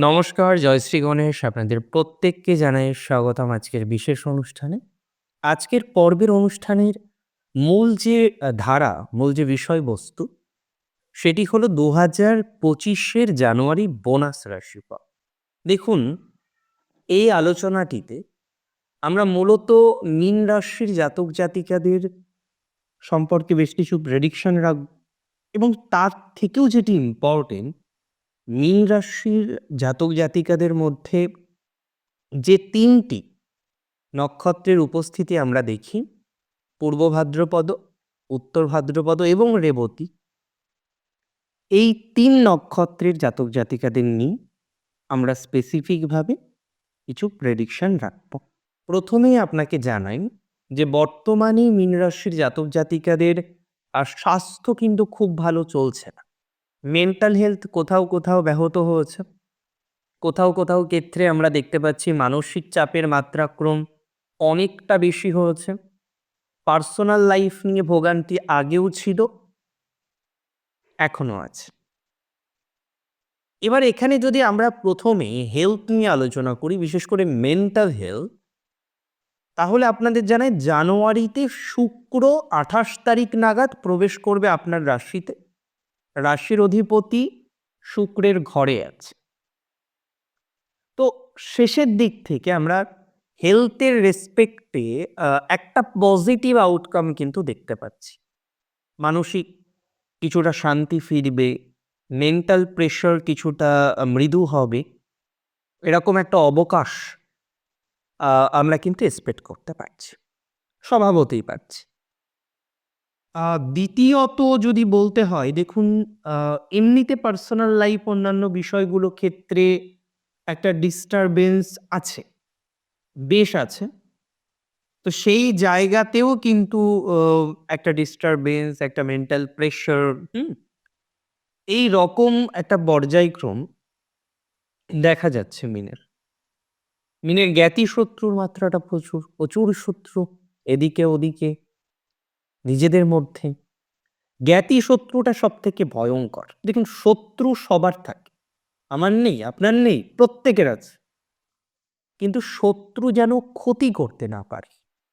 নমস্কার জয়শ্রী গণেশ। আপনাদের প্রত্যেককে জানাই স্বাগতম আজকের বিশেষ অনুষ্ঠানে। আজকের পর্বের অনুষ্ঠানের মূল যে ধারা, মূল যে বিষয়বস্তু, সেটি হলো দু হাজার পঁচিশের জানুয়ারি বোনাস রাশিফল। দেখুন, এই আলোচনাটিতে আমরা মূলত মীন রাশির জাতক জাতিকাদের সম্পর্কে বেশ কিছু প্রেডিকশন রাখব এবং তার থেকেও যেটি ইম্পর্টেন্ট মীন রাশির জাতক জাতিকাদের মধ্যে যে তিনটি নক্ষত্রের উপস্থিতি আমরা দেখি, পূর্ব ভাদ্রপদ, উত্তর ভাদ্রপদ এবং রেবতী, এই তিন নক্ষত্রের জাতক জাতিকাদের নিয়ে আমরা স্পেসিফিকভাবে কিছু প্রেডিকশন রাখব। প্রথমেই আপনাকে জানাই যে বর্তমানে মীন রাশির জাতক জাতিকাদের আর স্বাস্থ্য কিন্তু খুব ভালো চলছে না। মেন্টাল হেলথ কোথাও কোথাও ব্যাহত হয়েছে। কোথাও কোথাও ক্ষেত্রে আমরা দেখতে পাচ্ছি মানসিক চাপের মাত্রাক্রম অনেকটা বেশি হয়েছে। পার্সোনাল লাইফ নিয়ে ভোগান্তি আগেও ছিল, এখনও আছে। এবার এখানে যদি আমরা প্রথমে হেলথ নিয়ে আলোচনা করি, বিশেষ করে মেন্টাল হেলথ তাহলে আপনাদের জানাই জানুয়ারিতে শুক্র আঠাশ তারিখ নাগাদ প্রবেশ করবে আপনার রাশিতে। রাশির অধিপতি শুক্রের ঘরে আছে। তো শেষের দিক থেকে আমরা হেলথের রেসপেক্টে একটা পজিটিভ আউটকাম কিন্তু দেখতে পাচ্ছি। মানসিক কিছুটা শান্তি ফিরবে মেন্টাল প্রেশার কিছুটা মৃদু হবে, এরকম একটা অবকাশ আমরা কিন্তু এক্সপেক্ট করতে পারছি, স্বভাবতেই পারছি। দ্বিতীয়ত যদি বলতে হয়, দেখুন এমনিতে পার্সোনাল লাইফ অন্যান্য বিষয়গুলো ক্ষেত্রে একটা ডিস্টারবেন্স আছে, বেশ আছে। তো সেই জায়গাতেও কিন্তু একটা ডিস্টারবেন্স একটা মেন্টাল প্রেশার হুম, এই রকম একটা পর্যায়ক্রম দেখা যাচ্ছে মিনের। মিনের জ্ঞাতি শত্রুর মাত্রাটা প্রচুর প্রচুর শত্রু, এদিকে ওদিকে। নিজেদের মধ্যে। জ্ঞাতি শত্রুটা সব থেকে ভয়ঙ্কর। দেখুন, শত্রু সবার থাকে। আমার নেই, আপনার নেই, প্রত্যেকের আছে। কিন্তু শত্রু যেন ক্ষতি করতে না পারে,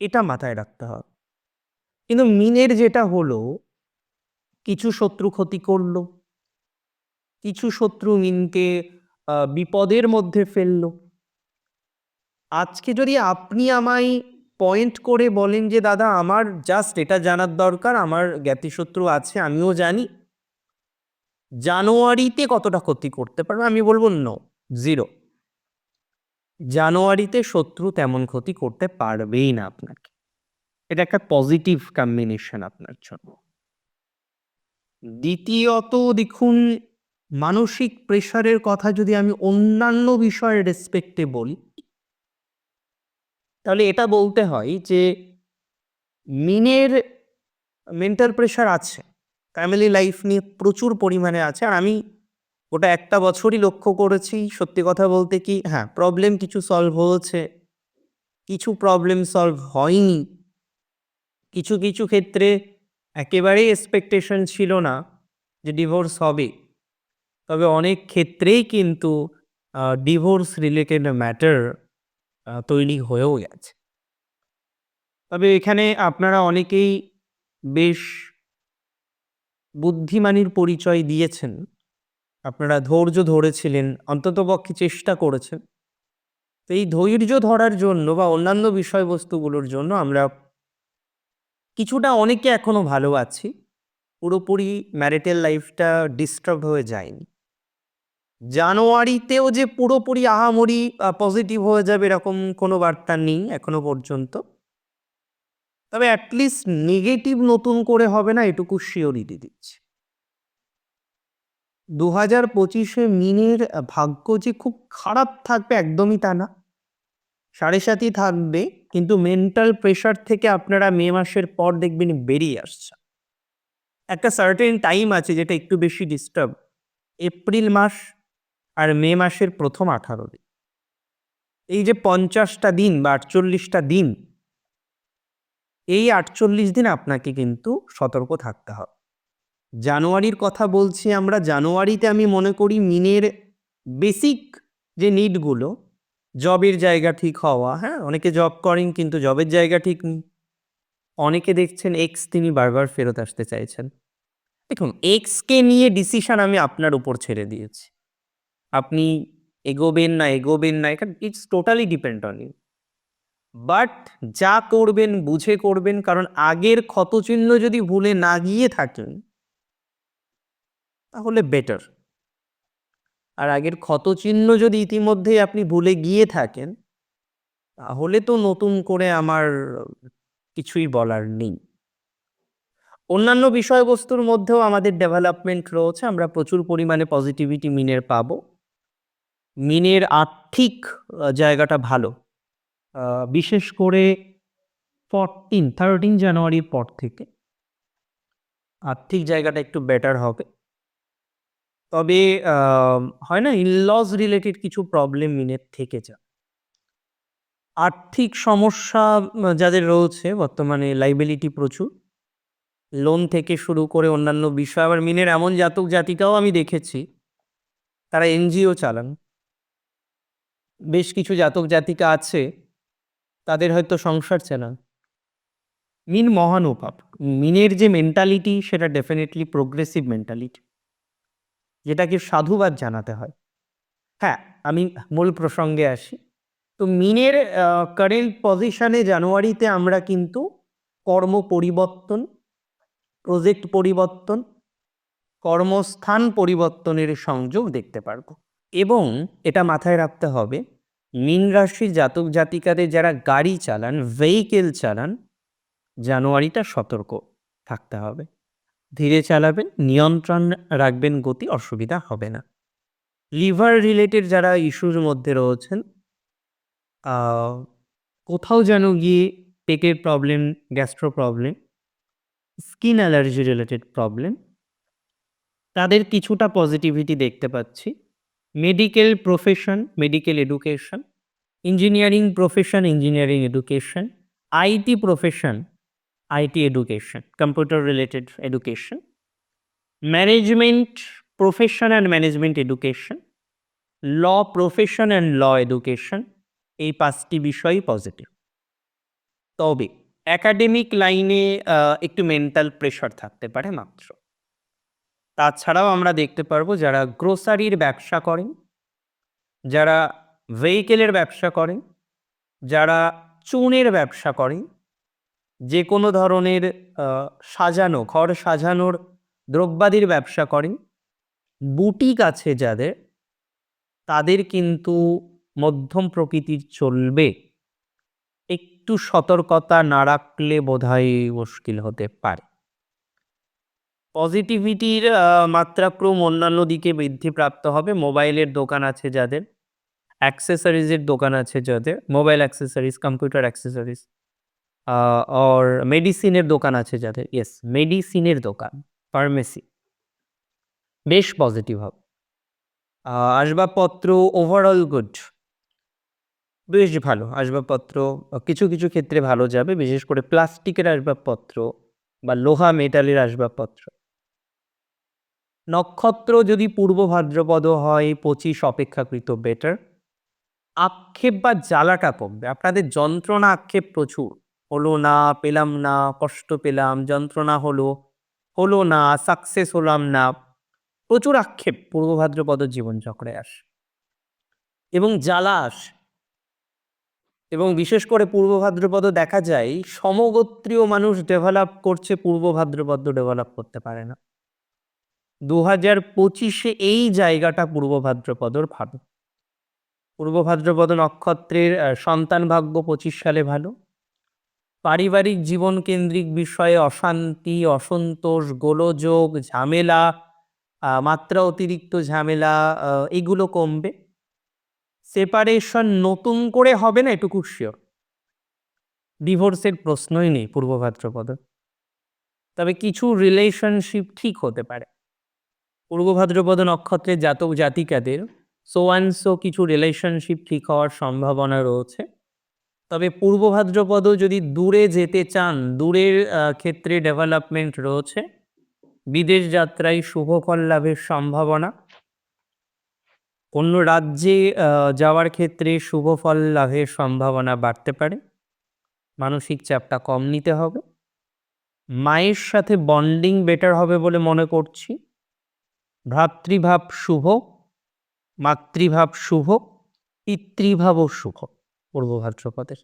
এটা মাথায় রাখতে হবে। কিন্তু মিনের যেটা হলো, কিছু শত্রু ক্ষতি করল। কিছু শত্রু মিনকে বিপদের মধ্যে ফেলল। আজকে যদি আপনি আমায় পয়েন্ট করে বলেন যে, দাদা, আমার জাস্ট এটা জানার দরকার, আমার জ্ঞাতিশত্রু আছে, আমিও জানি। জানুয়ারিতে কতটা ক্ষতি করতে পারবে? আমি বলব নো জিরো জানুয়ারিতে শত্রু তেমন ক্ষতি করতে পারবেই না আপনাকে। এটা একটা পজিটিভ কম্বিনেশন আপনার জন্য। দ্বিতীয়ত, দেখুন, মানসিক প্রেশারের কথা যদি আমি অন্যান্য বিষয়ের রেসপেক্টে বলি তাহলে এটা বলতে হয় যে মিনের মেন্টাল প্রেশার আছে ফ্যামিলি লাইফ নিয়ে প্রচুর পরিমাণে আছে, আর আমি ওটা একটা বছরই লক্ষ্য করেছি, সত্যি কথা বলতে কি হ্যাঁ প্রবলেম কিছু সলভ হয়েছে, কিছু প্রবলেম সলভ হয়নি, কিছু কিছু ক্ষেত্রে একেবারেই এক্সপেকটেশন ছিল না যে ডিভোর্স হবে, তবে অনেক ক্ষেত্রেই কিন্তু ডিভোর্স রিলেটেড ম্যাটার তৈরি হয়েও গেছে। তবে এখানে আপনারা অনেকেই বেশ বুদ্ধিমানির পরিচয় দিয়েছেন। আপনারা ধৈর্য ধরেছিলেন অন্ততপক্ষে চেষ্টা করেছেন। তো এই ধৈর্য ধরার জন্য বা অন্যান্য বিষয়বস্তুগুলোর জন্য আমরা কিছুটা অনেকে এখনও ভালো আছি। পুরোপুরি ম্যারিটাল লাইফটা ডিস্টার্ব হয়ে যায়নি। জানুয়ারিতেও যে পুরোপুরি আহামরি পজিটিভ হয়ে যাবে এরকম কোনো বার্তা নেই এখনও পর্যন্ত। তবে অ্যাটলিস্ট নেগেটিভ নতুন করে হবে না এটুকু শিওরিটি দিচ্ছি। দু হাজার পঁচিশে মিনের ভাগ্য যে খুব খারাপ থাকবে একদমই তা না। সাড়ে সাতই থাকবে, কিন্তু মেন্টাল প্রেশার থেকে আপনারা মে মাসের পর দেখবেন বেরিয়ে আসছে। একটা সার্টেন টাইম আছে যেটা একটু বেশি ডিস্টার্ব এপ্রিল মাস আর মে মাসের প্রথম আঠারো দিন। এই যে পঞ্চাশটা দিন বা আটচল্লিশটা দিন, এই আটচল্লিশ দিন আপনাকে কিন্তু সতর্ক থাকতে হবে। জানুয়ারির কথা বলছি আমরা, জানুয়ারিতে আমি মনে করি মিনের বেসিক যে নিডগুলো জবের জায়গা ঠিক হওয়া হ্যাঁ অনেকে জব করেন কিন্তু জবের জায়গা ঠিক নেই। অনেকে দেখছেন এক্স তিনি বারবার ফেরত আসতে চাইছেন। দেখুন এক্সকে নিয়ে ডিসিশন আমি আপনার উপর ছেড়ে দিয়েছি। আপনি এগোবেন না এগোবেন না এটা it's totally depend on you but যা করবেন, বুঝে করবেন, কারণ আগের ক্ষতচিহ্ন যদি ভুলে না গিয়ে থাকেন, তাহলে বেটার আর আগের ক্ষতচিহ্ন যদি ইতিমধ্যেই আপনি ভুলে গিয়ে থাকেন, তাহলে তো নতুন করে আমার কিছুই বলার নেই। অন্যান্য বিষয়বস্তুর মধ্যেও আমাদের ডেভেলপমেন্ট রয়েছে, আমরা প্রচুর পরিমাণে পজিটিভিটি মিনের পাবো। মিনের আর্থিক জায়গাটা ভালো। বিশেষ করে ফরটিন থার্টিন জানুয়ারির পর থেকে আর্থিক জায়গাটা একটু বেটার হবে। তবে হয় না ইনলস রিলেটেড কিছু প্রবলেম মিনের থেকে যা আর্থিক সমস্যা যাদের রয়েছে, বর্তমানে লাইবিলিটি প্রচুর। লোন থেকে শুরু করে অন্যান্য বিষয়, আবার মিনের এমন জাতক জাতিকাও আমি দেখেছি। তারা এনজিও চালান। বেশ কিছু জাতক জাতিকা আছে, তাদের হয়তো সংসার চালান মিন মহানুভব মিনের যে মেন্টালিটি সেটা ডেফিনেটলি প্রোগ্রেসিভ মেন্টালিটি যেটাকে সাধুবাদ জানাতে হয়। হ্যাঁ আমি মূল প্রসঙ্গে আসি। তো মিনের কারেন্ট পজিশনে জানুয়ারিতে আমরা কিন্তু কর্ম পরিবর্তন প্রজেক্ট পরিবর্তন, কর্মস্থান পরিবর্তনের সংযোগ দেখতে পারব। এবং এটা মাথায় রাখতে হবে, মীন রাশির জাতক জাতিকাদের যারা গাড়ি চালান ভেহিকেল চালান, জানুয়ারিটা সতর্ক থাকতে হবে। ধীরে চালাবেন, নিয়ন্ত্রণ রাখবেন, গতি অসুবিধা হবে না। লিভার রিলেটেড যারা ইস্যুর মধ্যে রয়েছেন কোথাও যেন গিয়ে পেটের problem, gastro problem, skin allergy related problem, তাদের কিছুটা পজিটিভিটি দেখতে পাচ্ছি। Medical profession medical education engineering profession engineering education IT profession IT education computer related education management profession and management education law profession and law education এই পাঁচটি বিষয়ই positive তবে academic লাইনে একটু মেন্টাল প্রেশার থাকতে পারে মাত্র। তাছাড়াও আমরা দেখতে পারব যারা গ্রোসারির ব্যবসা করেন, যারা ভেহিকেলের ব্যবসা করেন, যারা চুনের ব্যবসা করেন, যে কোনো ধরনের সাজানো, ঘর সাজানোর দ্রব্যাদির ব্যবসা করেন, বুটিক আছে যাদের, তাদের কিন্তু মধ্যম প্রকৃতির চলবে। একটু সতর্কতা না রাখলে বোধহয় মুশকিল হতে পারে। পজিটিভিটির মাত্রাক্রম অন্যান্য দিকে বৃদ্ধিপ্রাপ্ত হবে। মোবাইলের দোকান আছে যাদের অ্যাক্সেসরিজের দোকান আছে যাদের মোবাইল অ্যাক্সেসরিজ কম্পিউটার অ্যাক্সেসরিজ আর মেডিসিনের দোকান আছে যাদের। ইয়েস মেডিসিনের দোকান ফার্মেসি বেশ পজিটিভ হবে। আসবাবপত্র ওভারঅল গুড বেশ ভালো। আসবাবপত্র, কিছু কিছু ক্ষেত্রে ভালো যাবে। বিশেষ করে প্লাস্টিকের আসবাবপত্র বা লোহা মেটালের আসবাবপত্র। নক্ষত্র যদি পূর্ব ভাদ্রপদ হয়, পঁচিশ অপেক্ষাকৃত বেটার আক্ষেপ বা জ্বালাটা কমবে। আপনাদের যন্ত্রণা আক্ষেপ প্রচুর। হলো না, পেলাম না, কষ্ট পেলাম, যন্ত্রণা হলো হলো না সাকসেস হলাম না। প্রচুর আক্ষেপ পূর্ব ভাদ্রপদ জীবনচক্রে আসে। এবং জ্বালা আসে। এবং বিশেষ করে পূর্ব ভাদ্রপদ দেখা যায়, সমগোত্রীয় মানুষ ডেভেলপ করছে, পূর্ব ভাদ্রপদ ডেভেলপ করতে পারে না। দু হাজার পঁচিশে এই জায়গাটা পূর্ব ভাদ্রপদর ভালো। পূর্ব ভাদ্রপদ নক্ষত্রের সন্তান ভাগ্য পঁচিশ সালে ভালো। পারিবারিক জীবন কেন্দ্রিক বিষয়ে অশান্তি, অসন্তোষ, গোলযোগ, ঝামেলা মাত্রা অতিরিক্ত ঝামেলা এগুলো কমবে। সেপারেশন নতুন করে হবে না এটুকু শিওর ডিভোর্সের প্রশ্নই নেই পূর্ব ভাদ্রপদ। তবে কিছু রিলেশনশিপ ঠিক হতে পারে। পূর্ব ভাদ্রপদ নক্ষত্রের জাতক জাতিকাদের সোয়ানসো কিছু রিলেশনশিপ ঠিক হওয়ার সম্ভাবনা রয়েছে। তবে পূর্ব ভাদ্রপদ যদি দূরে যেতে চান, দূরের ক্ষেত্রে ডেভেলপমেন্ট রয়েছে। বিদেশ যাত্রায় শুভফল লাভের সম্ভাবনা। অন্য রাজ্যে যাওয়ার ক্ষেত্রে শুভ ফল লাভের সম্ভাবনা বাড়তে পারে। মানসিক চাপটা কম নিতে হবে। মায়ের সাথে বন্ডিং বেটার হবে বলে মনে করছি। ভ্রাতৃভাব শুভ, মাতৃভাব শুভ, পিতৃভাবও শুভ, পূর্ব ভাদ্রপদের।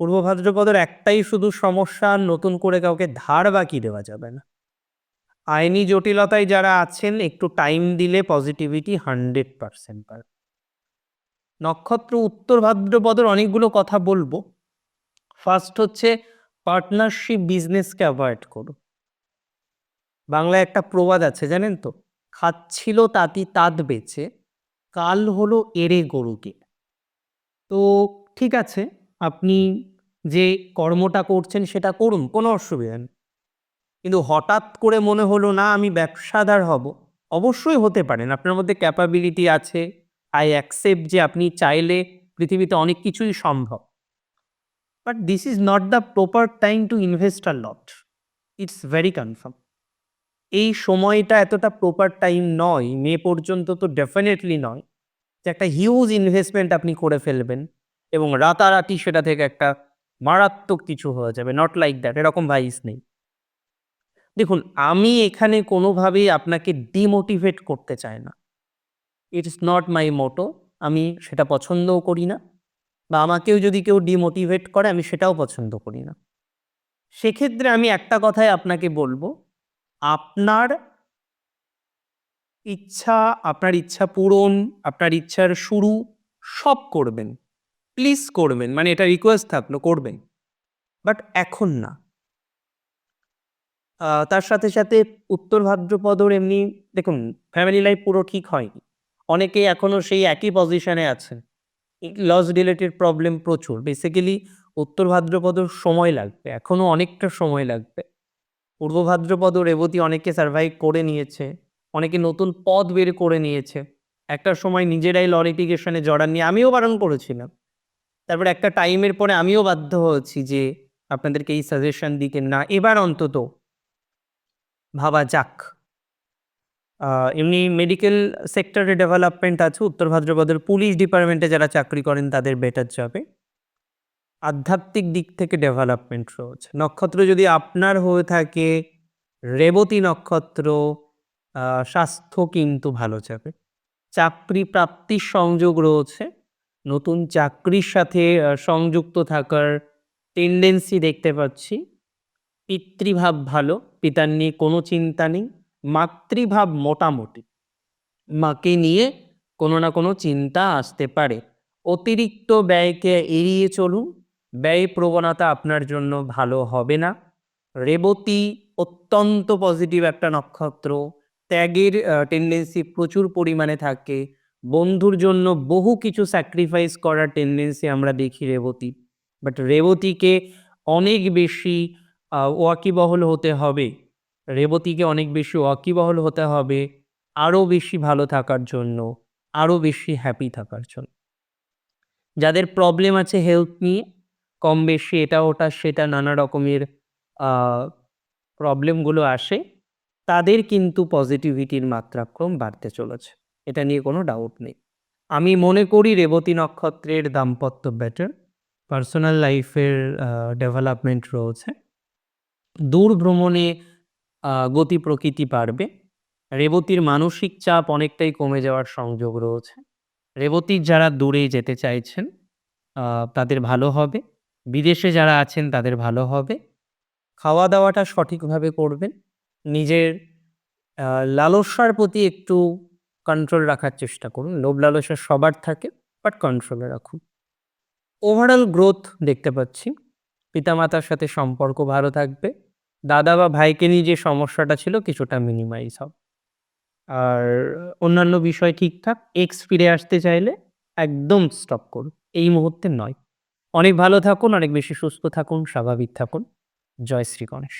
পূর্ব ভাদ্রপদের একটাই শুধু সমস্যা নতুন করে কাউকে ধার বাকি দেওয়া যাবে না। আইনি জটিলতায় যারা আছেন, একটু টাইম দিলে পজিটিভিটি হান্ড্রেড পার্সেন্ট পার নক্ষত্র উত্তর ভাদ্রপদের অনেকগুলো কথা বলব। ফার্স্ট হচ্ছে, পার্টনারশিপ বিজনেসকে অ্যাভয়েড করো। বাংলায় একটা প্রবাদ আছে, জানেন তো? খাচ্ছিল তাঁতি তাঁত বেচে, কাল হলো এড়ে গরুকে। তো ঠিক আছে, আপনি যে কর্মটা করছেন সেটা করুন, কোনো অসুবিধা নেই। কিন্তু হঠাৎ করে মনে হলো, না, আমি ব্যবসাদার হব। অবশ্যই হতে পারেন, আপনার মধ্যে ক্যাপাবিলিটি আছে। আই অ্যাকসেপ্ট যে আপনি চাইলে পৃথিবীতে অনেক কিছুই সম্ভব। But this is not the proper time to invest a lot it's very confirm এই সময়টা এতটা প্রপার টাইম নয়, মে পর্যন্ত তো ডেফিনেটলি নয়, যে একটা হিউজ ইনভেস্টমেন্ট আপনি করে ফেলবেন এবং রাতারাতি সেটা থেকে একটা মারাত্মক কিছু হয়ে যাবে নট লাইক দ্যাট এরকম ভাইস নেই। দেখুন, আমি এখানে কোনোভাবেই আপনাকে ডিমোটিভেট করতে চাই না। ইটস নট মাই মোটো আমি সেটা পছন্দও করি না, বা আমাকেও যদি কেউ ডিমোটিভেট করে, আমি সেটাও পছন্দ করি না। সেক্ষেত্রে আমি একটা কথাই আপনাকে বলব আপনার ইচ্ছা আপনার ইচ্ছা পূরণ, আপনার ইচ্ছার শুরু সব করবেন। প্লিজ করবেন মানে এটা রিকোয়েস্ট থাকল, করবেন। বাট এখন না। তার সাথে সাথে উত্তর ভাদ্রপদর এমনি, দেখুন ফ্যামিলি লাইফ পুরো ঠিক হয়নি। অনেকেই এখনও সেই একই পজিশনে আছেন লস রিলেটেড প্রবলেম প্রচুর। বেসিক্যালি উত্তর ভাদ্রপদর সময় লাগবে। এখনও অনেকটা সময় লাগবে। পূর্ব ভাদ্রপদ ও রেবতী অনেকে সার্ভাইভ করে নিয়েছে, অনেকে নতুন পদ বের করে নিয়েছে। একটা সময় নিজেরাই ল লিটিগেশনে জড়ান নিয়ে আমিও বারণ করেছিলাম। তারপর একটা টাইমের পরে আমিও বাধ্য হয়েছি যে আপনাদেরকে এই সাজেশন দিকে না, এবার অন্তত ভাবা যাক। এমনি মেডিকেল সেক্টরে ডেভেলপমেন্ট আছে, উত্তর ভাদ্রপদের পুলিশ ডিপার্টমেন্টে যারা চাকরি করেন তাদের বেটার যাবে আধ্যাত্মিক দিক থেকে ডেভেলপমেন্ট রয়েছে। নক্ষত্র যদি আপনার হয়ে থাকে, রেবতী নক্ষত্র স্বাস্থ্য কিন্তু ভালো যাবে। চাকরি প্রাপ্তির সংযোগ রয়েছে। নতুন চাকরির সাথে সংযুক্ত থাকার টেন্ডেন্সি দেখতে পাচ্ছি। পিতৃভাব ভালো, পিতার নিয়ে কোনো চিন্তা নেই। মাতৃভাব মোটামুটি। মাকে নিয়ে কোনো না কোনো চিন্তা আসতে পারে। অতিরিক্ত ব্যয়কে এড়িয়ে চলুন। ব্যয় প্রবণতা আপনার জন্য ভালো হবে না। রেবতী অত্যন্ত পজিটিভ একটা নক্ষত্র। ত্যাগের টেন্ডেন্সি প্রচুর পরিমাণে থাকে। বন্ধুর জন্য বহু কিছু স্যাক্রিফাইস করার টেন্ডেন্সি আমরা দেখি রেবতী। বাট রেবতীকে অনেক বেশি ওয়াকিবহল হতে হবে। রেবতীকে অনেক বেশি ওয়াকিবহল হতে হবে আরও বেশি ভালো থাকার জন্য, আরও বেশি হ্যাপি থাকার জন্য। যাদের প্রবলেম আছে হেলথ নিয়ে কম বেশি এটা ওটা সেটা নানা রকমের প্রবলেমগুলো আসে। তাদের কিন্তু পজিটিভিটির মাত্রাক্রম বাড়তে চলেছে। এটা নিয়ে কোনো ডাউট নেই। আমি মনে করি রেবতী নক্ষত্রের দাম্পত্য বেটার পার্সোনাল লাইফের ডেভেলপমেন্ট রয়েছে। দূর ভ্রমণে গতি প্রকৃতি পারবে রেবতীর মানসিক চাপ অনেকটাই কমে যাওয়ার সংযোগ রয়েছে। রেবতীর যারা দূরে যেতে চাইছেন তাদের ভালো হবে। বিদেশে যারা আছেন তাদের ভালো হবে। খাওয়া দাওয়াটা সঠিকভাবে করবেন। নিজের লালসার প্রতি একটু কন্ট্রোল রাখার চেষ্টা করুন। লোভ লালসা সবার থাকে বাট কন্ট্রোলে রাখুন। ওভারঅল গ্রোথ দেখতে পাচ্ছি। পিতামাতার সাথে সম্পর্ক ভালো থাকবে। দাদা বা ভাইকে নিয়ে যে সমস্যাটা ছিল কিছুটা মিনিমাইজ হবে। আর অন্যান্য বিষয় ঠিকঠাক এক্স ফিরে আসতে চাইলে একদম স্টপ করুন। এই মুহূর্তে নয়। অনেক ভালো থাকুন অনেক বেশি সুস্থ থাকুন স্বাভাবিক থাকুন। জয় শ্রী গণেশ।